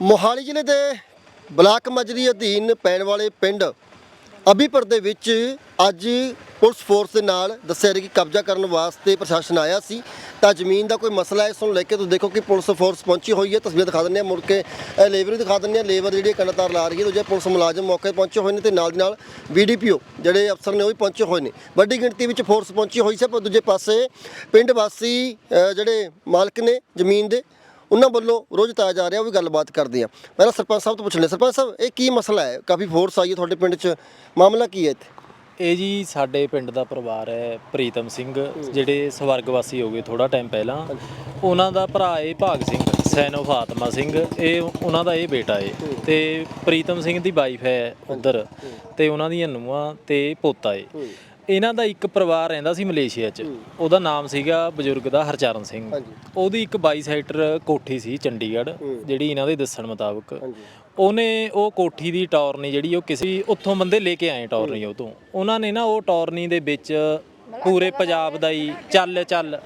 ਮੋਹਾਲੀ ਜ਼ਿਲ੍ਹੇ ਦੇ ਬਲਾਕ ਮਜਰੀ ਅਧੀਨ ਪੈਣ ਵਾਲੇ ਪਿੰਡ ਅਬੀਪੁਰ ਦੇ ਵਿੱਚ ਅੱਜ ਪੁਲਿਸ ਫੋਰਸ ਦੇ ਨਾਲ ਦੱਸਿਆ ਰਿਹਾ ਕਿ ਕਬਜ਼ਾ ਕਰਨ ਵਾਸਤੇ ਪ੍ਰਸ਼ਾਸਨ ਆਇਆ ਸੀ। ਤਾਂ ਜ਼ਮੀਨ ਦਾ ਕੋਈ ਮਸਲਾ ਹੈ, ਇਸ ਨੂੰ ਲੈ ਕੇ ਤੁਸੀਂ ਦੇਖੋ ਕਿ ਪੁਲਿਸ ਫੋਰਸ ਪਹੁੰਚੀ ਹੋਈ ਹੈ। ਤਸਵੀਰ ਦਿਖਾ ਦਿੰਦੇ ਆ ਮੁੜ ਕੇ ਲੇਬਰ ਵੀ ਦਿਖਾ ਦਿੰਦੇ ਆ ਲੇਬਰ ਜਿਹੜੀ ਕਣਤਾਰ ਲਾ ਰਹੀ ਹੈ, ਦੂਜੇ ਪੁਲਿਸ ਮੁਲਾਜ਼ਮ ਮੌਕੇ ਤੇ ਪਹੁੰਚੇ ਹੋਏ ਨੇ ਤੇ ਨਾਲ ਦੀ ਨਾਲ ਬੀਡੀਪੀਓ ਜਿਹੜੇ ਅਫਸਰ ਨੇ ਉਹ ਵੀ ਪਹੁੰਚੇ ਹੋਏ ਨੇ। ਵੱਡੀ ਗਿਣਤੀ ਵਿੱਚ ਫੋਰਸ ਪਹੁੰਚੀ ਹੋਈ ਸੀ, ਪਰ ਦੂਜੇ ਪਾਸੇ ਪਿੰਡ ਵਾਸੀ ਜਿਹੜੇ ਮਾਲਕ ਨੇ ਜ਼ਮੀਨ ਦੇ ਉਹਨਾਂ ਵੱਲੋਂ ਰੋਜ਼ ਤਾਇਆ ਜਾ ਰਿਹਾ, ਉਹ ਵੀ ਗੱਲਬਾਤ ਕਰਦੇ ਆ। ਪਹਿਲਾਂ ਸਰਪੰਚ ਸਾਹਿਬ ਤੋਂ ਪੁੱਛ ਲੈ ਸਰਪੰਚ ਸਾਹਿਬ, ਇਹ ਕੀ ਮਸਲਾ ਹੈ? ਕਾਫੀ ਫੋਰਸ ਆਈ ਹੈ ਤੁਹਾਡੇ ਪਿੰਡ 'ਚ। ਮਾਮਲਾ ਕੀ ਹੈ ਇੱਥੇ? ਇਹ ਜੀ ਸਾਡੇ ਪਿੰਡ ਦਾ ਪਰਿਵਾਰ ਹੈ, ਪ੍ਰੀਤਮ ਸਿੰਘ, ਜਿਹੜੇ ਸਵਰਗਵਾਸੀ ਹੋ ਗਏ ਥੋੜਾ ਟਾਈਮ ਪਹਿਲਾਂ। ਉਹਨਾਂ ਦਾ ਭਰਾ ਏ ਭਾਗ ਸਿੰਘ, ਸੈਨੋ ਫਾਤਮਾ ਸਿੰਘ, ਇਹ ਉਹਨਾਂ ਦਾ ਇਹ ਬੇਟਾ ਏ। ਤੇ ਪ੍ਰੀਤਮ ਸਿੰਘ ਦੀ ਵਾਈਫ ਹੈ ਉਧਰ। ਤੇ ਉਹਨਾਂ ਦੀਆਂ ਨੂੰਹਾਂ ਤੇ ਪੋਤਾ ਏ। ਇਹਨਾਂ ਦਾ ਇੱਕ ਪਰਿਵਾਰ ਰਹਿੰਦਾ ਸੀ ਮਲੇਸ਼ੀਆ 'ਚ। ਉਹਦਾ ਨਾਮ ਸੀਗਾ ਬਜ਼ੁਰਗ ਦਾ ਹਰਚਰਨ ਸਿੰਘ। ਉਹਦੀ ਇੱਕ 22 ਸੈਕਟਰ ਕੋਠੀ ਸੀ ਚੰਡੀਗੜ੍ਹ ਜਿਹੜੀ ਇਹਨਾਂ ਦੇ ਦੱਸਣ ਮੁਤਾਬਕ। ਉਹਨੇ ਉਹ ਕੋਠੀ ਦੀ ਟੌਰਨੀ ਜਿਹੜੀ ਉਹ ਕਿਸੇ ਉੱਥੋਂ ਬੰਦੇ ਲੈ ਕੇ ਆਏ ਟੌਰਨੀ ਉਹ ਤੋਂ। ਉਹਨਾਂ ਨੇ ਨਾ ਉਹ ਟੌਰਨੀ ਦੇ ਵਿੱਚ ਪੂਰੇ ਪੰਜਾਬ ਦਾ ਹੀ ਚੱਲ ਚੱਲ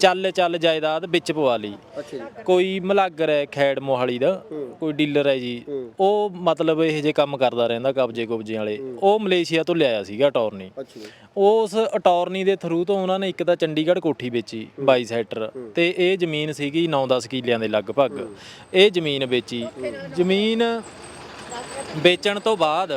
ਚੱਲ ਚੱਲ ਜਾਇਦਾਦ ਵਿੱਚ ਪਵਾ ਲਈ। ਅੱਛਾ ਜੀ। ਕੋਈ ਮਲਾਗਰ ਹੈ ਖੈੜ ਮੋਹਾਲੀ ਦਾ ਕੋਈ ਡੀਲਰ ਹੈ ਜੀ ਉਹ ਮਤਲਬ ਇਹ ਜੇ ਕੰਮ ਕਰਦਾ ਰਹਿੰਦਾ ਕਬਜੇ ਕੁਬਜੇ ਵਾਲੇ। ਉਹ ਮਲੇਸ਼ੀਆ ਤੋਂ ਲਿਆਇਆ ਸੀਗਾ ਟੌਰਨੀ ਅੱਛਾ ਜੀ। ਉਸ ਅਟਾਰਨੀ ਦੇ ਥਰੂ ਤੋਂ ਉਹਨਾਂ ਨੇ ਇੱਕ ਤਾਂ ਚੰਡੀਗੜ੍ਹ ਕੋਠੀ ਵੇਚੀ 22 ਸੈਕਟਰ ਤੇ ਇਹ ਜ਼ਮੀਨ ਸੀਗੀ 9-10 ਕਿੱਲਿਆਂ ਦੇ ਲਗਭਗ। ਇਹ ਜ਼ਮੀਨ ਵੇਚੀ। ਜ਼ਮੀਨ ਵੇਚਣ ਤੋਂ ਬਾਅਦ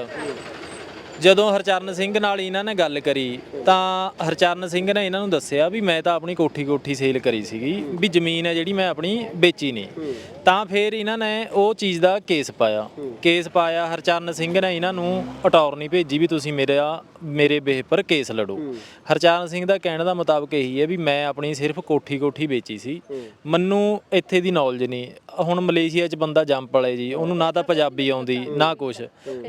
ਜਦੋਂ ਹਰਚਰਨ ਸਿੰਘ ਨਾਲ ਇਹਨਾਂ ਨੇ ਗੱਲ ਕਰੀ, ਤਾਂ ਹਰਚਰਨ ਸਿੰਘ ਨੇ ਇਹਨਾਂ ਨੂੰ ਦੱਸਿਆ ਵੀ ਮੈਂ ਤਾਂ ਆਪਣੀ ਕੋਠੀ ਕੋਠੀ ਸੇਲ ਕਰੀ ਸੀਗੀ, ਵੀ ਜ਼ਮੀਨ ਹੈ ਜਿਹੜੀ ਮੈਂ ਆਪਣੀ ਵੇਚੀ ਨਹੀਂ। ਤਾਂ ਫਿਰ ਇਹਨਾਂ ਨੇ ਉਹ ਚੀਜ਼ ਦਾ ਕੇਸ ਪਾਇਆ। ਕੇਸ ਪਾਇਆ, ਹਰਚਰਨ ਸਿੰਘ ਨੇ ਇਹਨਾਂ ਨੂੰ ਅਟਾਰਨੀ ਭੇਜੀ ਵੀ ਤੁਸੀਂ ਮੇਰਾ ਮੇਰੇ ਬੇਹ ਕੇਸ ਲੜੋ। ਹਰਚਰਨ ਸਿੰਘ ਦਾ ਕਹਿਣ ਦਾ ਮੁਤਾਬਕ ਇਹੀ ਹੈ ਵੀ ਮੈਂ ਆਪਣੀ ਸਿਰਫ ਕੋਠੀ ਕੋਠੀ ਵੇਚੀ ਸੀ। ਮੈਨੂੰ ਇੱਥੇ ਦੀ ਨੌਲੇਜ ਨਹੀਂ। ਹੁਣ ਮਲੇਸ਼ੀਆ 'ਚ ਬੰਦਾ ਜੰਪ ਵਾਲੇ ਜੀ, ਉਹਨੂੰ ਨਾ ਤਾਂ ਪੰਜਾਬੀ ਆਉਂਦੀ, ਨਾ ਕੁਛ।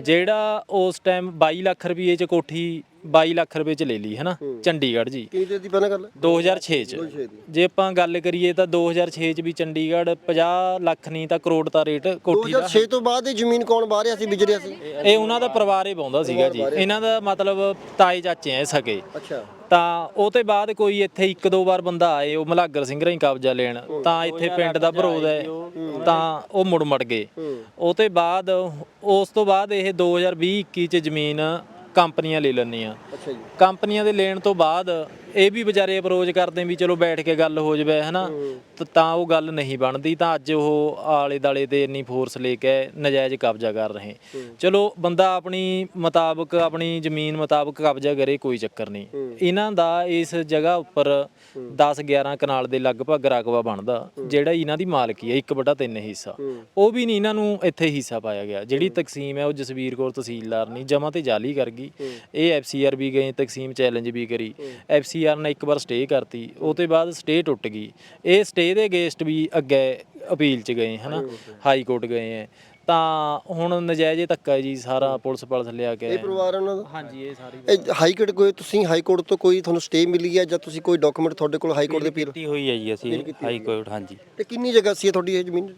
ਜਿਹੜਾ ਉਸ ਟਾਈਮ 22 ਲੱਖ ਰੁਪਏ 'ਚ ਕੋਠੀ 22 ਲੱਖ ਰੁਪਏ 'ਚ ਲੈ ਲਈ ਹੈ। ਨਾ ਚੰਡੀਗੜ੍ਹ ਜੀ। ਕਿੰਨੀ ਦੇਰ ਦੀ ਪਹਿਲਾਂ ਗੱਲ? 2006 ਚ। ਜੇ ਆਪਾਂ ਗੱਲ ਕਰੀਏ ਤਾਂ 2006 ਚ ਵੀ ਚੰਡੀਗੜ੍ਹ 50 ਲੱਖ ਨਹੀਂ ਤਾਂ ਕਰੋੜ ਦਾ ਰੇਟ ਕੋਠੀ ਦਾ। 2006 ਤੋਂ ਬਾਅਦ ਇਹ ਜ਼ਮੀਨ ਕੌਣ ਬਾਹ ਰਿਹਾ ਸੀ ਵਿਜ ਰਿਹਾ ਸੀ? ਇਹ ਉਹਨਾਂ ਦਾ ਪਰਿਵਾਰ ਹੀ ਪਾਉਂਦਾ ਸੀਗਾ ਜੀ। ਇਹਨਾਂ ਦਾ ਮਤਲਬ ਤਾਏ ਚਾਚੇ ਐ ਸਕੇ। ਅੱਛਾ। ਤਾਂ ਉਹ ਤੇ ਬਾਅਦ ਕੋਈ ਇੱਥੇ ਇੱਕ ਦੋ ਵਾਰ ਬੰਦਾ ਆਏ ਉਹ ਮਲਾਗਰ ਸਿੰਘ ਰਾਹੀਂ ਕਬਜ਼ਾ ਲੈਣ ਤਾਂ ਇੱਥੇ ਪਿੰਡ ਦਾ ਵਿਰੋਧ ਹੈ। ਤਾਂ ਉਹ ਮੁੜ ਮੜ ਗਏ। ਉਹ ਤੇ ਬਾਅਦ ਉਸ ਤੋਂ ਬਾਅਦ ਇਹ 2020 21 ਚ ਜ਼ਮੀਨ ਕੰਪਨੀਆਂ ਲੈ ਜੀ। ਕੰਪਨੀਆਂ ਦੇ ਲੈਣ ਤੋਂ ਬਾਅਦ ਇਹ ਵੀ ਵਿਚਾਰੇ ਅਪਰੋਚ ਕਰਦੇ ਵੀ ਚਲੋ ਬੈਠ ਕੇ ਗੱਲ ਹੋ ਜਵੇ ਹਨਾ? ਤ- ਤਾਂ ਉਹ ਗੱਲ ਨਹੀਂ ਬਣਦੀ ਤਾਂ ਅੱਜ ਉਹ ਆਲੇ ਦਾਲੇ ਤੇ ਇੰਨੀ ਫੋਰਸ ਲੈ ਕੇ ਨਜਾਇਜ਼ ਕਬਜ਼ਾ ਕਰ ਰਹੇ। ਚਲੋ ਬੰਦਾ ਆਪਣੀ ਮੁਤਾਬਕ ਆਪਣੀ ਜ਼ਮੀਨ ਮੁਤਾਬਕ ਕਬਜ਼ਾ ਕਰੇ ਕੋਈ ਚੱਕਰ ਨਹੀਂ। ਇਹਨਾਂ ਦਾ ਇਸ ਜਗ੍ਹਾ ਉੱਪਰ 10 11 ਕਨਾਲ ਦੇ ਲਗਭਗ ਰਕਬਾ ਬਣਦਾ ਜਿਹੜਾ ਇਹਨਾਂ ਦੀ ਮਾਲਕੀ ਹੈ 1/3 ਹਿੱਸਾ। ਉਹ ਵੀ ਨਹੀਂ ਇਹਨਾਂ ਨੂੰ ਇੱਥੇ ਹਿੱਸਾ ਪਾਇਆ ਗਿਆ। ਜਿਹੜੀ ਤਕਸੀਮ ਹੈ ਉਹ ਜਸਵੀਰ ਕੌਰ ਤਹਿਸੀਲਦਾਰ ਨਹੀਂ ਜਮਾ ਤੇ ਜਾਲੀ ਕਰ ਗਈ। ਇਹ ਐਫਸੀਆਰ ਵੀ ਗਏ ਤਕਸੀਮ ਚੈਲੰਜ ਵੀ ਕਰੀ। ਐਫਸੀਆਰ ਨੇ ਇੱਕ ਵਾਰ ਸਟੇ ਕਰਤੀ ਉਹ ਤੋਂ ਬਾਅਦ ਸਟੇ ਟੁੱਟ ਗਈ। ਇਹ ਸਟੇ ਦੇ ਅਗੇਂਸਟ ਵੀ ਅੱਗੇ ਅਪੀਲ ਚ ਗਏ ਹਨਾ? ਹਾਈ ਕੋਰਟ ਗਏ ਹੈ ਤਾਂ ਹੁਣ ਨਜਾਇਜ਼ ਧੱਕਾ ਹੈ ਜੀ ਸਾਰਾ ਪੁਲਿਸ ਪੁਲਿਸ ਲਿਆ ਕੇ ਇਹ ਪਰਿਵਾਰ ਉਹਨਾਂ ਦਾ? ਹਾਂਜੀ ਇਹ ਸਾਰੀ ਇਹ ਹਾਈ ਕੋਰਟ ਕੋਈ ਤੁਸੀਂ ਹਾਈ ਕੋਰਟ ਤੋਂ ਕੋਈ ਤੁਹਾਨੂੰ ਸਟੇ ਮਿਲੀ ਹੈ ਜਾਂ ਤੁਸੀਂ ਕੋਈ ਡਾਕੂਮੈਂਟ ਤੁਹਾਡੇ ਕੋਲ ਹਾਈ ਕੋਰਟ ਦੇ ਪੀਰ ਕੀਤੀ ਹੋਈ ਹੈ ਜੀ ਅਸੀਂ ਹਾਈ ਕੋਰਟ ਹਾਂਜੀ। ਤੇ ਕਿੰਨੀ ਜਗ੍ਹਾ ਸੀ ਇਹ ਤੁਹਾਡੀ ਇਹ ਜ਼ਮੀਨ?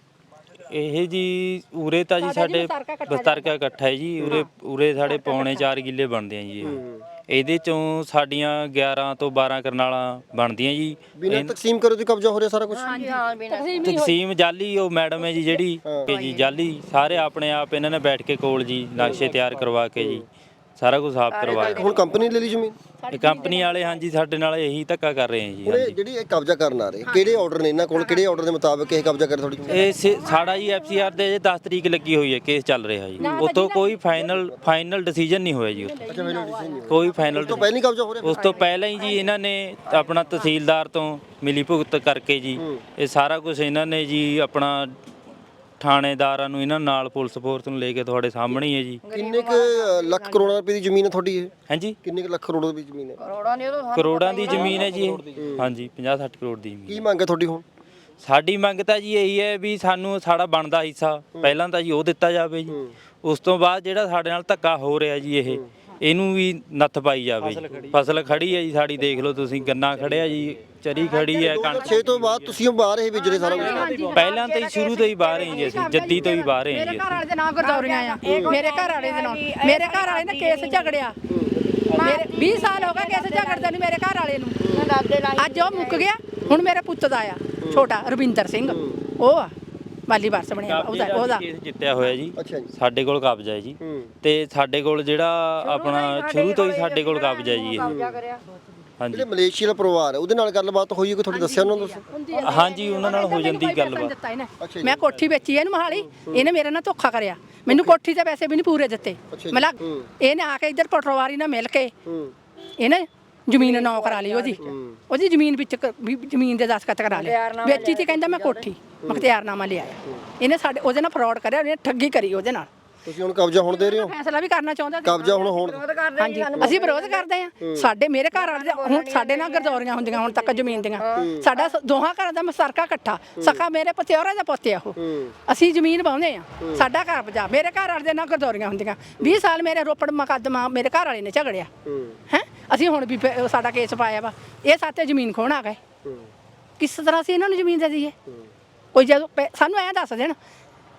ਇਹ ਜੀ ਉਰੇ ਤਾਂ ਜੀ ਸਾਡੇ ਬਸਤਰਕਾ ਇਕੱਠਾ ਹੈ ਜੀ ਉਰੇ ਉਰੇ ਸਾਡੇ ਪੌਣੇ 4 ਕਿੱਲੇ ਬਣਦੇ ਆ ਜੀ ਇਹ। ਇਹਦੇ ਚੋਂ ਸਾਡੀਆਂ 11 ਤੋਂ 12 ਕਰਨਾਲਾਂ ਬਣਦੀਆਂ ਜੀ। ਬਿਨਾਂ ਤਕਸੀਮ ਕਰੋ ਤੇ ਕਬਜ਼ਾ ਹੋ ਰਿਹਾ ਸਾਰਾ ਕੁਝ ਤਕਸੀਮ ਜਾਲੀ ਉਹ ਮੈਡਮ ਹੈ ਜੀ ਜਿਹੜੀ ਕਿ ਜੀ ਜਾਲੀ। ਸਾਰੇ ਆਪਣੇ ਆਪ ਇਹਨਾਂ ਨੇ ਬੈਠ ਕੇ ਕੋਲ ਜੀ ਨਕਸ਼ੇ ਤਿਆਰ ਕਰਵਾ ਕੇ ਜੀ। ਸਾਰਾ ਕੁਝ ਸਾਫ਼ ਕਰਵਾ ਕੇ ਹੁਣ ਕੰਪਨੀ ਲੈ ਲਈ ਜ਼ਮੀਨ? ਇਹ ਕੰਪਨੀ ਵਾਲੇ ਹਾਂਜੀ ਸਾਡੇ ਨਾਲ ਇਹੀ ਧੱਕਾ ਕਰ ਰਹੇ ਹੈ ਜੀ ਹੁਣ ਇਹ ਜਿਹੜੀ ਇਹ ਕਬਜ਼ਾ ਕਰਨ ਆ ਰਹੇ ਕਿਹੜੇ ਆਰਡਰ ਨੇ ਇਹਨਾਂ ਕੋਲ ਕਿਹੜੇ ਆਰਡਰ ਦੇ ਮੁਤਾਬਕ ਇਹ ਕਬਜ਼ਾ ਕਰ ਤੁਹਾਡੀ ਜ਼ਮੀਨ? ਇਹ ਸੇ- ਸਾਡਾ ਜੀ ਐਫਸੀਆਰ ਦੇ 10 ਤਰੀਕ ਲੱਗੀ ਹੋਈ ਹੈ ਕੇਸ ਚੱਲ ਰਿਹਾ ਜੀ। ਉਤੋਂ ਕੋਈ ਫਾਈਨਲ ਫਾਈਨਲ ਡਿਸੀਜਨ ਨਹੀਂ ਹੋਇਆ ਜੀ ਉੱਥੇ। ਕੋਈ ਫਾਈਨਲ ਤੋਂ ਪਹਿਲਾਂ ਹੀ ਕਬਜ਼ਾ ਹੋ ਰਿਹਾ? ਉਸ ਤੋਂ ਪਹਿਲਾਂ ਹੀ ਜੀ ਇਹਨਾਂ ਨੇ ਆਪਣਾ ਤਹਿਸੀਲਦਾਰ ਤੋਂ ਮਿਲੀ ਭੁਗਤ ਕਰਕੇ ਜੀ। ਇਹ ਸਾਰਾ ਕੁਝ ਇਹਨਾਂ ਨੇ ਜੀ ਆਪਣਾ ਥਾਣੇਦਾਰਾਂ ਨੂੰ ਇਹਨਾਂ ਨਾਲ ਪੁਲਿਸ ਫੋਰਸ ਨੂੰ ਲੈ ਕੇ ਤੁਹਾਡੇ ਸਾਹਮਣੇ ਹੀ ਹੈ ਜੀ। ਕਿੰਨੇ ਕੁ ਲੱਖ ਕਰੋੜਾਂ ਰੁਪਏ ਦੀ ਜ਼ਮੀਨ ਹੈ ਤੁਹਾਡੀ ਇਹ? ਹਾਂਜੀ। ਕਿੰਨੇ ਕੁ ਲੱਖ ਕਰੋੜ ਦੀ ਜ਼ਮੀਨ ਹੈ? ਕਰੋੜਾਂ ਦੀ ਜ਼ਮੀਨ ਹੈ ਜੀ ਇਹ। ਹਾਂਜੀ 50 60 ਕਰੋੜ ਦੀ ਜ਼ਮੀਨ ਕੀ ਮੰਗ ਹੈ ਤੁਹਾਡੀ ਹੁਣ? ਸਾਡੀ ਮੰਗ ਤਾਂ ਜੀ ਇਹੀ ਹੈ ਵੀ ਸਾਨੂੰ ਸਾਡਾ ਬਣਦਾ ਹਿੱਸਾ ਪਹਿਲਾਂ ਤਾਂ ਜੀ ਉਹ ਦਿੱਤਾ ਜਾਵੇ ਜੀ। ਉਸ ਤੋਂ ਬਾਅਦ ਜਿਹੜਾ ਸਾਡੇ ਨਾਲ ਧੱਕਾ ਹੋ ਰਿਹਾ ਜੀ ਇਹ ਇਹਨੂੰ ਵੀ ਨੱਥ ਪਾਈ ਜਾਵੇ। ਜੀ। ਫਸਲ ਖੜੀ ਹੈ ਜੀ ਸਾਡੀ ਦੇਖ ਲਓ ਤੁਸੀਂ ਗੰਨਾ ਖੜਿਆ ਜੀ ਚਰੀ ਖੜੀ ਹੈ ਕਣਕ 6 ਤੋਂ ਬਾਅਦ ਤੁਸੀਂ ਉਹ ਬਾਹਰ ਇਹ ਵਿਜਰੇ ਸਾਰਾ ਕੁਝ ਪਹਿਲਾਂ ਤਾਂ ਹੀ ਸ਼ੁਰੂ ਤੋਂ ਹੀ ਬਾਹਰ ਹੀ ਜੀ ਅਸੀਂ ਜੱਦੀ ਤੋਂ ਹੀ ਬਾਹਰ ਹੀ ਜੀ ਮੇਰੇ ਘਰ ਅਸੀਂ ਵਾਲੇ ਦੇ ਨਾਂ ਗਰਦੌਰੀਆਂ ਆ ਮੇਰੇ ਘਰ ਵਾਲੇ ਦੇ ਨਾਂ ਮੇਰੇ ਘਰ ਵਾਲੇ ਨੇ ਕੇਸ ਝਗੜਿਆ। ਮੇਰੇ 20 ਸਾਲ ਹੋ ਗਏ ਕੇਸ ਝਗੜਦੇ ਨੂੰ ਮੇਰੇ ਘਰ ਵਾਲੇ ਨੂੰ। ਅੱਜ ਉਹ ਮੁੱਕ ਗਿਆ ਹੁਣ ਮੇਰੇ ਪੁੱਤ ਦਾ ਆ ਛੋਟਾ ਰਵਿੰਦਰ ਸਿੰਘ। ਉਹ ਆ। ਮਾਲੀ ਵਾਰਸ ਬਣਿਆ ਉਹਦਾ ਉਹਦਾ। ਕੇਸ ਜਿੱਤਿਆ ਹੋਇਆ ਜੀ। ਅੱਛਾ ਜੀ। ਸਾਡੇ ਕੋਲ ਕਬਜ਼ਾ ਹੈ ਜੀ। ਹੂੰ। ਤੇ ਸਾਡੇ ਕੋਲ ਜਿਹੜਾ ਆਪਣਾ ਸ਼ੁਰੂ ਤੋਂ ਹੀ ਸਾਡੇ ਕੋਲ ਕਬਜ਼ਾ ਹੈ ਜੀ ਇਹ। ਹਾਂਜੀ। ਜਿਹੜੇ ਮਲੇਸ਼ੀਆ ਦਾ ਪਰਿਵਾਰ ਹੈ ਉਹਦੇ ਨਾਲ ਗੱਲਬਾਤ ਹੋਈ ਹੈ ਕੋਈ ਤੁਹਾਡੇ ਦੱਸਿਆ ਉਹਨਾਂ ਨੂੰ ਤੁਸੀਂ? ਹਾਂਜੀ ਉਹਨਾਂ ਨਾਲ ਹੋ ਜਾਂਦੀ ਗੱਲਬਾਤ। ਅੱਛਾ ਜੀ। ਮੈਂ ਕੋਠੀ ਵੇਚੀ ਇਹਨੂੰ ਮਹਾਲੀ। ਇਹਨੇ ਮੇਰੇ ਨਾਲ ਧੋਖਾ ਕਰਿਆ। ਮੈਨੂੰ ਕੋਠੀ ਦੇ ਪੈਸੇ ਵੀ ਨਹੀਂ ਪੂਰੇ ਦਿੱਤੇ। ਅੱਛਾ ਜੀ। ਮਤਲਬ ਹੂੰ। ਇਹਨੇ ਆ ਕੇ ਇੱਧਰ ਪਟਵਾਰੀ ਨਾਲ ਮਿਲ ਕੇ ਹੂੰ। ਇਹਨੇ ਜ਼ਮੀਨ ਨੌ ਕਰਾ ਲਈ ਉਹਦੀ ਉਹਦੀ ਜ਼ਮੀਨ ਵਿੱਚ ਕ- ਵੀ ਜ਼ਮੀਨ ਦੇ ਦਸਖਤ ਕਰਾ ਲਏ ਵੇਚੀ ਤੇ ਕਹਿੰਦਾ ਮੈਂ ਕੋਠੀ ਮੁਖਤਿਆਰਨਾਮਾ ਲਿਆ ਇਹਨੇ ਸਾਡੇ ਉਹਦੇ ਨਾਲ ਫਰਾਡ ਕਰਿਆ ਉਹਨੇ ਠੱਗੀ ਕਰੀ ਉਹਦੇ ਨਾਲ। ਤੁਸੀਂ ਹੁਣ ਕਬਜ਼ਾ ਹੁਣ ਦੇ ਰਹੇ ਹੋ? ਫੈਸਲਾ ਵੀ ਕਰਨਾ ਚਾਹੁੰਦਾ ਸੀ। ਕਬਜ਼ਾ ਹੁਣ ਹੋਣ ਹਾਂਜੀ ਅਸੀਂ ਵਿਰੋਧ ਕਰਦੇ ਆ। ਸਾਡੇ ਮੇਰੇ ਘਰ ਵਾਲੇ ਦੇ ਹੁਣ ਸਾਡੇ ਨਾਲ ਗਰਦੌਰੀਆਂ ਹੁੰਦੀਆਂ ਹੁਣ ਤੱਕ ਜ਼ਮੀਨ ਦੀਆਂ। ਸਾਡਾ ਸ- ਦੋਹਾਂ ਘਰਾਂ ਦਾ ਮਸਰਕਾ ਇਕੱਠਾ। ਸਕਾ ਮੇਰੇ ਪਤਿਓਰਾ ਦਾ ਪੁੱਤ ਆ ਉਹ। ਅਸੀਂ ਜ਼ਮੀਨ ਪਾਉਂਦੇ ਆ। ਸਾਡਾ ਘਰ ਬਜਾ ਮੇਰੇ ਘਰ ਵਾਲੇ ਦੇ ਨਾਲ ਗਰਦੌਰੀਆਂ ਹੁੰਦੀਆਂ। 20 ਸਾਲ ਮੇਰੇ ਰੋਪੜ ਮੁਕੱਦਮਾ ਮੇਰੇ ਘਰ ਵਾਲੇ ਨੇ ਝਗੜਿਆ। ਹੈ? ਅਸੀਂ ਹੁਣ ਵੀ ਸਾਡਾ ਕੇਸ ਪਾਇਆ ਵਾ। ਇਹ ਸਾਤੇ ਜ਼ਮੀਨ ਖੋਣ ਆ ਗਏ। ਕਿਸ ਤਰ੍ਹਾਂ ਅਸੀਂ ਇਹਨਾਂ ਨੂੰ ਜ਼ਮੀਨ ਦੇ ਦਈਏ? ਕੋਈ ਜਦੋਂ ਪੈ- ਸਾਨੂੰ ਐਂ ਦੱਸ ਦੇਣ।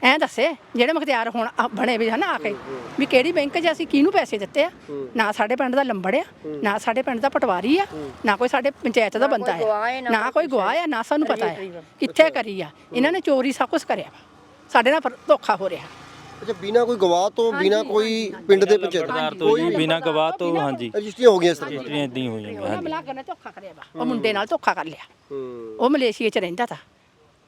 ਐਂ ਦੱਸੇ ਜਿਹੜੇ ਮੁਖਤਿਆਰ ਹੁਣ ਆ- ਬਣੇ ਵੀ ਹਨ ਆ ਕੇ ਵੀ ਕਿਹੜੀ ਬੈਂਕ 'ਚ ਅਸੀਂ ਕਿਹਨੂੰ ਪੈਸੇ ਦਿੱਤੇ ਆ? ਨਾ ਸਾਡੇ ਪਿੰਡ ਦਾ ਲੰਬੜ ਆ ਨਾ ਸਾਡੇ ਪਿੰਡ ਦਾ ਪਟਵਾਰੀ ਆ ਨਾ ਕੋਈ ਸਾਡੇ ਪੰਚਾਇਤ ਦਾ ਬੰਦਾ ਆ। ਨਾ ਕੋਈ ਗਵਾਹ ਆ ਨਾ ਸਾਨੂੰ ਪਤਾ ਆ। ਕਿੱਥੇ ਕਰੀ ਆ? ਇਹਨਾਂ ਨੇ ਚੋਰੀ ਸਭ ਕੁਝ ਕਰਿਆ ਵਾ। ਸਾਡੇ ਨਾਲ ਧੋਖਾ ਹੋ ਰਿਹਾ। ਅੱਛਾ ਬਿਨਾ ਕੋਈ ਗਵਾਹ ਤੋਂ ਬਿਨਾ ਕੋਈ ਪਿੰਡ ਦੇ ਪੰਚਾਇਤ ਸਰਦਾਰ ਤੋਂ ਜੀ ਬਿਨਾਂ ਗਵਾਹ ਤੋਂ ਹਾਂਜੀ। ਰਜਿਸਟਰੀਆਂ ਹੋ ਗਈਆਂ ਇਸ ਤਰ੍ਹਾਂ ਰਜਿਸਟਰੀਆਂ ਇਦਾਂ ਹੀ ਹੋ ਜਾਂਦੀਆਂ ਉਹਨਾਂ ਹਾਂਜੀ। ਮਲਾਕ ਨੇ ਧੋਖਾ ਕਰਿਆ ਵਾ। ਉਹ ਮੁੰਡੇ ਨਾਲ ਧੋਖਾ ਕਰ ਲਿਆ। ਹੂੰ। ਉਹ ਮਲੇਸ਼ੀਆ 'ਚ ਰਹਿੰਦਾ ਤਾ।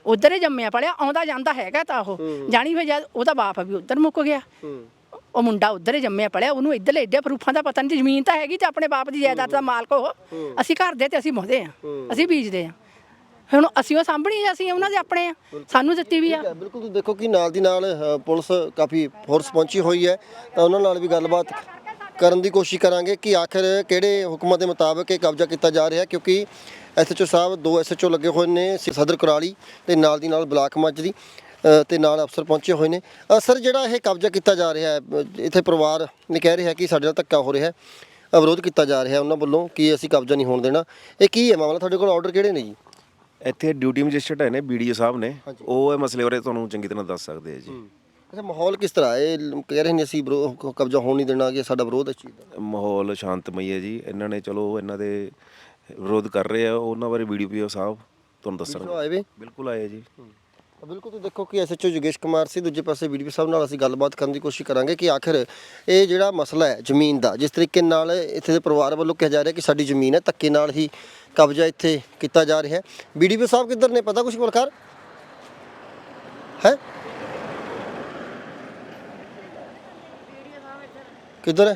ਉਧਰ ਹੀ ਜੰਮਿਆ ਪੜਿਆ ਆਉਂਦਾ ਜਾਂਦਾ ਹੈਗਾ ਤਾਂ ਉਹ। ਜਾਣੀ ਫਿਰ ਜਦ ਉਹਦਾ ਬਾਪ ਵੀ ਉਧਰ ਮੁੱਕ ਗਿਆ। ਹੂੰ। ਉਹ ਮੁੰਡਾ ਉਧਰ ਹੀ ਜੰਮਿਆ ਪੜਿਆ ਉਹਨੂੰ ਇੱਧਰ ਏਡੇ ਪ੍ਰੂਫਾਂ ਦਾ ਪਤਾ ਨਹੀਂ ਜ਼ਮੀਨ ਤਾਂ ਹੈਗੀ ਤੇ ਆਪਣੇ ਬਾਪ ਦੀ ਜਾਇਦਾਦ ਦਾ ਮਾਲਕ ਉਹ। ਅਸੀਂ ਘਰ ਦੇ ਤੇ ਅਸੀਂ ਮੋਹਦੇ ਆ। ਅਸੀਂ ਬੀਜਦੇ ਆ। ਹੁਣ ਅਸੀਂ ਉਹ ਸਾਂਭਣੀ ਆ, ਅਸੀਂ ਉਹਨਾਂ ਦੇ ਆਪਣੇ ਆ। ਸਾਨੂੰ ਦਿੱਤੀ ਵੀ ਆ। ਹੈ, ਬਿਲਕੁਲ ਤੁਸੀਂ ਦੇਖੋ ਕਿ ਨਾਲ ਦੀ ਨਾਲ ਅ, ਪੁਲਿਸ ਕਾਫੀ ਫੋਰਸ ਪਹੁੰਚੀ ਹੋਈ ਹੈ। ਤਾਂ ਉਹਨਾਂ ਨਾਲ ਵੀ ਗੱਲਬਾਤ ਕਰਨ ਦੀ ਕੋਸ਼ਿਸ਼ ਕਰਾਂਗੇ ਕਿ ਆਖਿਰ ਕਿਹੜੇ ਹੁਕਮਾਂ ਦੇ ਮੁਤਾਬਕ ਇਹ ਕਬਜ਼ਾ ਕੀਤਾ ਜਾ ਰਿਹਾ ਕਿਉਂਕਿ ਐਸਐਚਓ ਸਾਹਿਬ ਦੋ ਐਸਐਚਓ ਲੱਗੇ ਹੋਏ ਨੇ ਸ- ਸਦਰ ਕੁਰਾਲੀ ਤੇ ਨਾਲ ਦੀ ਨਾਲ ਬਲਾਕ ਮਾਜਰੀ ਅ, ਤੇ ਨਾਲ ਅਫਸਰ ਪਹੁੰਚੇ ਹੋਏ ਨੇ। ਅ, ਸਰ ਜਿਹੜਾ ਇਹ ਕਬਜ਼ਾ ਕੀਤਾ ਜਾ ਰਿਹਾ ਹੈ ਅ, ਇੱਥੇ ਪਰਿਵਾਰ ਨੇ ਕਹਿ ਰਿਹਾ ਕਿ ਸਾਡੇ ਨਾਲ ਧੱਕਾ ਹੋ ਰਿਹਾ ਹੈ ਅ, ਵਿਰੋਧ ਕੀਤਾ ਜਾ ਰਿਹਾ ਉਹਨਾਂ ਵੱਲੋਂ ਕਿ ਅਸੀਂ ਕਬਜ਼ਾ ਨਹੀਂ ਹੋਣ ਦੇਣਾ। ਇਹ ਕੀ ਹੈ? ਮਾਮਲਾ ਤੁਹਾਡੇ ਕੋਲ ਆਰਡਰ ਕਿਹੜੇ ਨੇ ਜੀ? ਇੱਥੇ ਡਿਊਟੀ ਮੈਜਿਸਟਰੇਟ ਹੈ ਨੇ ਬੀਡੀਓ ਸਾਹਿਬ ਨੇ। ਉਹ ਇਹ ਮਸਲੇ ਬਾਰੇ ਤੁਹਾਨੂੰ ਚੰਗੀ ਤਰ੍ਹਾਂ ਦੱਸ ਸਕਦੇ ਆ ਜੀ। ਅੱਛਾ ਮਾਹੌਲ ਕਿਸ ਤਰ੍ਹਾਂ? ਹੈ ਇਹ ਲ- ਕਹਿ ਰਹੇ ਨੇ ਅਸੀਂ ਵਿਰੋ- ਕ- ਕਬਜ਼ਾ ਹੋਣ ਨਹੀਂ ਦੇਣਾ ਕਿ ਸਾਡਾ ਵਿਰੋਧ ਹੈ ਇਸ ਚੀਜ਼ ਦਾ। ਮਾਹੌਲ ਸ਼ਾਂਤਮਈ ਹੈ ਜੀ। ਇਹਨਾਂ ਨੇ ਚਲੋ ਇਹਨਾਂ ਦੇ ਵਿਰੋਧ ਕਰ ਰਹੇ ਆ। ਉਹਨਾਂ ਬਾਰੇ ਵੀਡੀਓ ਸਾਹਿਬ ਤੁਹਾਨੂੰ ਵੀਡੀਓ ਦੱਸਣਗੇ ਆਏ ਵੇ? ਬਿਲਕੁਲ ਆਏ ਜੀ। ਬਿਲਕੁਲ ਤੁਸੀਂ ਦੇਖੋ ਕਿ ਐਸਐਚਓ ਯੋਗੇਸ਼ ਕੁਮਾਰ ਸੀ, ਦੂਜੇ ਪਾਸੇ ਵੀਡੀਓ ਸਾਹਿਬ ਨਾਲ ਅਸੀਂ ਗੱਲਬਾਤ ਕਰਨ ਦੀ ਕੋਸ਼ਿਸ਼ ਕਰਾਂਗੇ ਕਿ ਆਖਿਰ ਇਹ ਜਿਹੜਾ ਮਸਲਾ ਹੈ ਜ਼ਮੀਨ ਦਾ, ਜਿਸ ਤਰੀਕੇ ਨਾਲ ਇੱਥੇ ਦੇ ਪਰਿਵਾਰ ਵੱਲੋਂ ਕਿਹਾ ਜਾ ਰਿਹਾ ਕਿ ਸਾਡੀ ਜ਼ਮੀਨ ਹੈ, ਧੱਕੇ ਨਾਲ ਹੀ ਕਬਜ਼ਾ ਇੱਥੇ ਕੀਤਾ ਜਾ ਰਿਹਾ ਹੈ। ਵੀਡੀਓ ਸਾਹਿਬ ਕਿੱਧਰ ਨੇ, ਪਤਾ ਕੁਝ ਬਲਕਾਰ? ਹੈ? ਕਿੱਧਰ ਹੈ?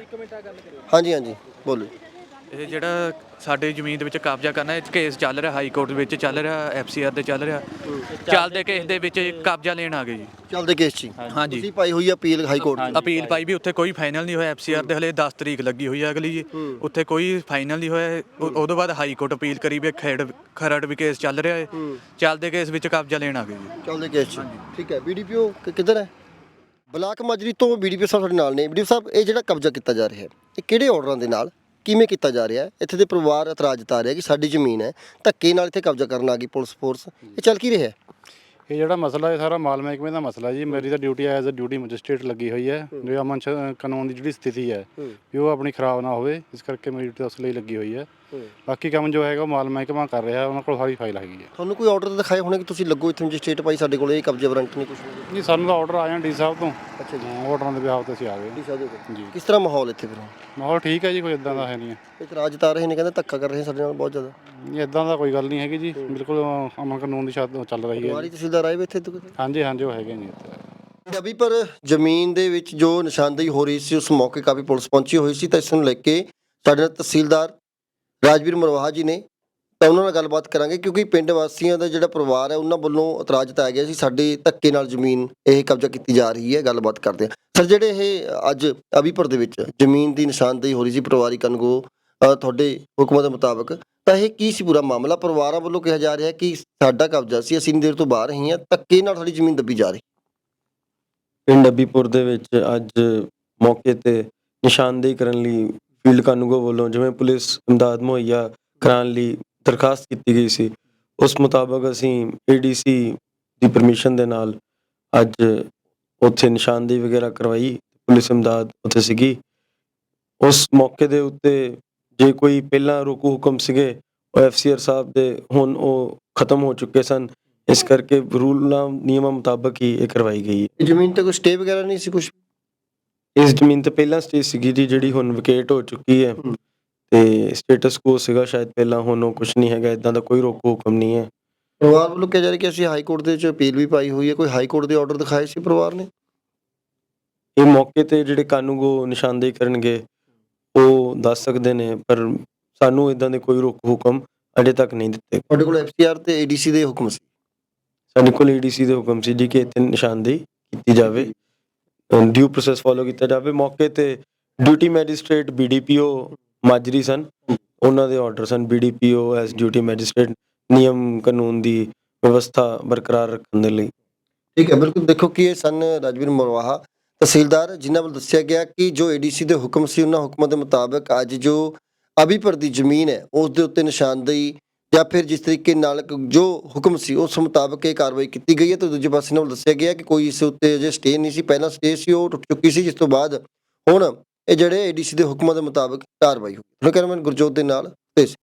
ਹਾਂਜੀ ਹਾਂਜੀ, ਬੋਲੋ ਇਹ ਜਿਹੜਾ ਸਾਡੇ ਜ਼ਮੀਨ ਦੇ ਵਿੱਚ ਕਬਜ਼ਾ ਕਰਨਾ ਇਹ ਕੇਸ ਚੱਲ ਰਿਹਾ ਹਾਈ ਕੋਰਟ ਵਿੱਚ ਚੱਲ ਰਿਹਾ ਐਫਸੀਆਰ ਦੇ ਚੱਲ ਰਿਹਾ। ਚੱਲਦੇ ਕੇਸ ਦੇ ਵਿੱਚ ਕਬਜ਼ਾ ਲੈਣ ਆ ਗਏ ਜੀ। ਚੱਲਦੇ ਕੇਸ 'ਚ ਹੀ। ਹਾਂਜੀ। ਤੁਸੀਂ ਪਾਈ ਹੋਈ ਹੈ ਅਪੀਲ ਹਾਈ ਕੋਰਟ 'ਚ ਅਪੀਲ ਪਾਈ ਵੀ ਉੱਥੇ ਕੋਈ ਫਾਈਨਲ ਨਹੀਂ ਹੋਇਆ ਐਫਸੀਆਰ ਦੇ ਹਲੇ 10 ਤਰੀਕ ਲੱਗੀ ਹੋਈ ਹੈ ਅਗਲੀ ਜੀ। ਉੱਥੇ ਕੋਈ ਫਾਈਨਲ ਨਹੀਂ ਹੋਇਆ ਉਹ- ਉਹਦੋਂ ਬਾਅਦ ਹਾਈ ਕੋਰਟ ਅਪੀਲ ਕਰੀ ਵੀ ਖੇੜ ਖਰੜ ਵੀ ਕੇਸ ਚੱਲ ਰਿਹਾ ਹੈ। ਚੱਲਦੇ ਕੇਸ ਵਿੱਚ ਕਬਜ਼ਾ ਲੈਣ ਆ ਗਏ ਜੀ। ਚੱਲਦੇ ਕੇਸ 'ਚ ਠੀਕ ਹੈ ਬੀਡੀਪੀਓ ਕਿੱਧਰ ਹੈ? ਬਲਾਕ ਮਾਜਰੀ ਤੋਂ ਬੀਡੀਪੀਓ ਸਾਹਿਬ ਸਾਡੇ ਨਾਲ ਨੇ। ਬੀਡੀਪੀਓ ਸਾਹਿਬ ਇਹ ਜਿਹੜਾ ਕਬਜ਼ਾ ਕੀਤਾ ਜਾ ਰਿਹਾ ਹੈ ਇਹ ਕਿਹੜੇ ਆਰਡਰਾਂ ਦੇ ਨਾਲ? ਕਿਵੇਂ ਕੀਤਾ ਜਾ ਰਿਹਾ ਹੈ? ਇੱਥੇ ਦੇ ਪਰਿਵਾਰ ਇਤਰਾਜ਼ ਜਤਾ ਰਿਹਾ ਕਿ ਸਾਡੀ ਜ਼ਮੀਨ ਹੈ ਧੱਕੇ ਨਾਲ ਇੱਥੇ ਕਬਜ਼ਾ ਕਰਨ ਆ ਗਈ ਪੁਲਿਸ ਫੋਰਸ। ਇਹ ਚੱਲ ਕੀ ਰਿਹਾ ਹੈ? ਇਹ ਜਿਹੜਾ ਮਸਲਾ ਹੈ ਸਾਰਾ ਮਾਲ ਮਹਿਕਮੇ ਦਾ ਮਸਲਾ ਜੀ। ਮੇਰੀ ਤਾਂ duty as a duty magistrate ਲੱਗੀ ਹੋਈ ਹੈ। ਜੋ ਅਮਨ ਕਾਨੂੰਨ ਦੀ ਜਿਹੜੀ ਸਥਿਤੀ ਹੈ ਵੀ ਉਹ ਆਪਣੀ ਖਰਾਬ ਨਾ ਹੋਵੇ ਇਸ ਕਰਕੇ ਮੇਰੀ ਡਿਊਟੀ ਉਸ ਲਈ ਲੱਗੀ ਹੋਈ ਹੈ। ਬਾਕੀ ਕੰਮ ਜੋ ਹੈਗਾ ਉਹ ਮਾਲ ਮਹਿਕਮਾ ਕਰ ਰਿਹਾ ਉਹਨਾਂ ਕੋਲ ਸਾਰੀ ਫਾਈਲ ਹੈਗੀ ਹੈ ਤੁਹਾਨੂੰ ਕੋਈ ਆਰਡਰ ਦਿਖਾਏ ਹੋਣੇ ਕਿ ਤੁਸੀਂ ਲੱਗੋ ਇੱਥੇ ਮੈਜਿਸਟ੍ਰੇਟ ਭਾਈ ਸਾਡੇ ਕੋਲ ਇਹ ਕਬਜ਼ੇ ਵਾਰੰਟ ਨਹੀਂ ਕੁਝ ਨਹੀਂ ਨਹੀਂ ਸਾਨੂੰ ਤਾਂ ਆਰਡਰ ਆਇਆ ਡੀ ਸਾਹਿਬ ਤੋਂ। ਅੱਛਾ ਜੀ। ਆਰਡਰਾਂ ਦੇ ਵਿਆਹ ਤੇ ਅਸੀਂ ਆ ਗਏ। ਡੀ ਸਾਹਿਬ ਦੇ ਕੋਲ। ਜੀ। ਕਿਸ ਤਰ੍ਹਾਂ ਮਾਹੌਲ ਇੱਥੇ ਫਿਰ? ਮਾਹੌਲ ਠੀਕ ਹੈ ਜੀ ਕੋਈ ਇਦਾਂ ਦਾ ਹੈ ਨਹੀਂ ਇਤਰਾਜ਼ ਜਤਾ ਰਹੇ ਨੇ ਕਹਿੰਦੇ ਧੱਕਾ ਕਰ ਰਹੇ ਨੇ ਸਾਡੇ ਨਾਲ ਬਹੁਤ ਜ਼ਿਆਦਾ। ਹੈ ਇਦਾਂ ਦਾ ਕੋਈ ਗੱਲ ਨਹੀਂ ਹੈਗੀ ਜੀ। ਬਿਲਕੁਲ ਅਮਨ ਕਾਨੂੰਨ ਦੀ ਸ਼ਾਦ ਚੱਲ ਰਹੀ ਹੈ। ਪਰਿਵਾਰੀ ਤਹਿਸੀਲਦਾਰ ਆਏ ਵੇ ਇੱਥੇ ਤੋਂ ਹਾਂਜੀ ਹਾਂਜੀ ਉਹ ਹੈਗੇ ਜੀ ਇੱਥੇ। ਅਭੀ ਪਰ ਜ਼ਮੀਨ ਦੇ ਵਿੱਚ ਜੋ ਨਿਸ਼ਾਨਦੇਹੀ ਹੋ ਰਹੀ ਸੀ ਉਸ ਮੌਕੇ ਕਾਫੀ ਪੁਲਿਸ ਪਹੁੰਚੀ ਹੋਈ ਸੀ ਤਾਂ ਇਸ ਨੂੰ ਲੈ ਕੇ ਸਾਡੇ ਨਾਲ ਤਹਿਸੀਲਦਾਰ ਰਾਜਵੀਰ ਮਰਵਾਹਾ ਜੀ ਨੇ, ਤਾਂ ਉਹਨਾਂ ਨਾਲ ਗੱਲਬਾਤ ਕਰਾਂਗੇ ਕਿਉਂਕਿ ਪਿੰਡ ਵਾਸੀਆਂ ਦਾ ਜਿਹੜਾ ਪਰਿਵਾਰ ਹੈ, ਉਹਨਾਂ ਵੱਲੋਂ ਇਤਰਾਜ਼ ਜਤਾਇਆ ਗਿਆ ਸੀ, ਸਾਡੀ ਧੱਕੇ ਨਾਲ ਜ਼ਮੀਨ ਇਹ ਕਬਜ਼ਾ ਕੀਤੀ ਜਾ ਰਹੀ ਹੈ, ਗੱਲਬਾਤ ਕਰਦੇ ਹਾਂ। ਸਰ, ਜਿਹੜੇ ਇਹ ਅੱਜ ਅਬੀਪੁਰ ਦੇ ਵਿੱਚ ਜ਼ਮੀਨ ਦੀ ਨਿਸ਼ਾਨਦੇਹੀ ਹੋ ਰਹੀ ਸੀ, ਪਰਿਵਾਰਿਕ ਕਨਗੋ ਤੁਹਾਡੇ ਹੁਕਮਾਂ ਦੇ ਮੁਤਾਬਕ, ਤਾਂ ਇਹ ਕੀ ਸੀ ਪੂਰਾ ਮਾਮਲਾ? ਪਰਿਵਾਰਾਂ ਵੱਲੋਂ ਕਿਹਾ ਜਾ ਰਿਹਾ ਕਿ ਸਾਡਾ ਕਬਜ਼ਾ ਸੀ, ਅਸੀਂ ਇੰਨੀ ਦੇਰ ਤੋਂ ਬਾਹਰ ਹੀ ਹਾਂ ਧੱਕੇ ਨਾਲ ਸਾਡੀ ਜ਼ਮੀਨ ਦੱਬੀ ਜਾ ਰਹੀ। ਪਿੰਡ ਅਬੀਪੁਰ ਦੇ ਵਿੱਚ ਅੱਜ ਮੌਕੇ ਤੇ ਨਿਸ਼ਾਨਦੇਹੀ ਕਰਨ ਲਈ ਫੀਲਡ ਕਾਨੂੰਗੋ ਵੱਲੋਂ ਜਿਵੇਂ ਪੁਲਿਸ ਇਮਦਾਦ ਮੁਹੱਈਆ ਕਰਾਉਣ ਲਈ ਦਰਖਾਸਤ ਕੀਤੀ ਗਈ ਸੀ, ਉਸ ਮੁਤਾਬਕ ਅਸੀਂ ਏਡੀਸੀ ਦੀ ਪਰਮਿਸ਼ਨ ਦੇ ਨਾਲ ਅੱਜ ਉੱਥੇ ਨਿਸ਼ਾਨਦੇਹੀ ਵਗੈਰਾ ਕਰਵਾਈ, ਪੁਲਿਸ ਇਮਦਾਦ ਉੱਥੇ ਸੀਗੀ। ਉਸ ਮੌਕੇ ਦੇ ਉੱਤੇ ਜੇ ਕੋਈ ਪਹਿਲਾਂ ਰੋਕੂ ਹੁਕਮ ਸੀਗੇ, ਉਹ ਐਫਸੀਆਰ ਸਾਹਿਬ ਦੇ, ਹੁਣ ਉਹ ਖਤਮ ਹੋ ਚੁੱਕੇ ਸਨ। ਇਸ ਕਰਕੇ ਰੂਲਾਂ, ਨਿਯਮਾਂ ਮੁਤਾਬਕ ਹੀ ਇਹ ਕਰਵਾਈ ਗਈ ਹੈ। ਇਹ ਜ਼ਮੀਨ ਤੇ ਕੋਈ ਸਟੇ ਵਗੈਰਾ ਨਹੀਂ ਸੀ ਕੁਝ ਇਸ ਜ਼ਮੀਨ ਤੇ ਪਹਿਲਾਂ ਸਟੇਜ ਸੀਗੀ ਜੀ ਜਿਹੜੀ ਹੁਣ ਵਿਕੇਟ ਹੋ ਚੁੱਕੀ ਹੈ। ਤੇ ਸਟੇਟਸ ਕੋ ਸੀਗਾ ਸ਼ਾਇਦ ਪਹਿਲਾਂ ਹੁਣ ਉਹ ਕੁਝ ਨਹੀਂ ਹੈਗਾ ਇਦਾਂ ਦਾ ਕੋਈ ਰੋਕ ਹੁਕਮ ਨਹੀਂ ਹੈ। ਪਰਿਵਾਰ ਵੱਲੋਂ ਕਿਹਾ ਜਾ ਰਿਹਾ ਕਿ ਅਸੀਂ ਹਾਈ ਕੋਰਟ ਦੇ ਵਿੱਚ ਅਪੀਲ ਵੀ ਪਾਈ ਹੋਈ ਹੈ। ਕੋਈ ਹਾਈ ਕੋਰਟ ਦੇ ਆਰਡਰ ਦਿਖਾਏ ਸੀ ਪਰਿਵਾਰ ਨੇ? ਇਹ ਮੌਕੇ ਤੇ ਜਿਹੜੇ ਕਾਨੂੰਗੋ ਨਿਸ਼ਾਨਦੇਹੀ ਕਰਨਗੇ ਉਹ ਦੱਸ ਸਕਦੇ ਨੇ ਪਰ ਸਾਨੂੰ ਇਦਾਂ ਦੇ ਕੋਈ ਰੋਕ ਹੁਕਮ ਅਜੇ ਤੱਕ ਨਹੀਂ ਦਿੱਤੇ। ਤੁਹਾਡੇ ਕੋਲ ਐਫਸੀਆਰ ਤੇ ਏਡੀਸੀ ਦੇ ਹੁਕਮ ਸੀ? ਸਾਡੇ ਕੋਲ ਏਡੀਸੀ ਦੇ ਹੁਕਮ ਸੀ ਜੀ ਕਿ ਇੱਥੇ ਨਿਸ਼ਾਨਦੇਹੀ ਕੀਤੀ ਜਾਵੇ। ਡਿਊ ਪ੍ਰੋਸੈਸ ਫੋਲੋ ਕੀਤਾ ਜਾਵੇ। ਮੌਕੇ ਤੇ ਡਿਊਟੀ ਮੈਜਿਸਟ੍ਰੇਟ ਬੀਡੀਪੀਓ ਮਾਜਰੀ ਸਨ। ਉਹਨਾਂ ਦੇ ਆਰਡਰ ਸਨ। ਬੀਡੀਪੀਓ ਐਸ ਡਿਊਟੀ ਮੈਜਿਸਟ੍ਰੇਟ ਨਿਯਮ ਕਾਨੂੰਨ ਦੀ ਵਿਵਸਥਾ ਬਰਕਰਾਰ ਰੱਖਣ ਦੇ ਲਈ। ਠੀਕ ਹੈ, ਬਿਲਕੁਲ ਦੇਖੋ ਕਿ ਇਹ ਸਨ ਰਾਜਵੀਰ ਮਰਵਾਹਾ। ਤਹਿਸੀਲਦਾਰ, ਜਿਨ੍ਹਾਂ ਵੱਲ ਦੱਸਿਆ ਗਿਆ ਕਿ ਜੋ ਏਡੀਸੀ ਦੇ ਹੁਕਮ ਸੀ, ਉਹਨਾਂ ਹੁਕਮਾਂ ਦੇ ਮੁਤਾਬਕ ਅੱਜ ਜੋ ਅਭੀਪਰ ਦੀ ਜ਼ਮੀਨ ਹੈ, ਉਸ ਦੇ ਉੱਤੇ ਨਿਸ਼ਾਨਦੇਹੀ ਜਾਂ ਫਿਰ ਜਿਸ ਤਰੀਕੇ ਨਾਲ ਜੋ ਹੁਕਮ ਸੀ ਉਸ ਮੁਤਾਬਕ ਇਹ ਕਾਰਵਾਈ ਕੀਤੀ ਗਈ ਹੈ, ਤੇ ਦੂਜੇ ਪਾਸੇ ਨਾਲ ਦੱਸਿਆ ਗਿਆ ਕਿ ਕੋਈ ਇਸ ਉੱਤੇ ਅਜੇ ਸਟੇ ਨਹੀਂ ਸੀ। ਪਹਿਲਾਂ ਸਟੇ ਸੀ, ਉਹ ਟੁੱਟ ਚੁੱਕੀ ਸੀ, ਜਿਸ ਤੋਂ ਬਾਅਦ ਹੁਣ ਇਹ ਜਿਹੜੇ ਏਡੀਸੀ ਦੇ ਹੁਕਮਾਂ ਦੇ ਮੁਤਾਬਕ ਕਾਰਵਾਈ ਹੋਈ। ਕੈਮਰਾਮੈਨ ਗੁਰਜੋਤ ਦੇ ਨਾਲ ਤੇ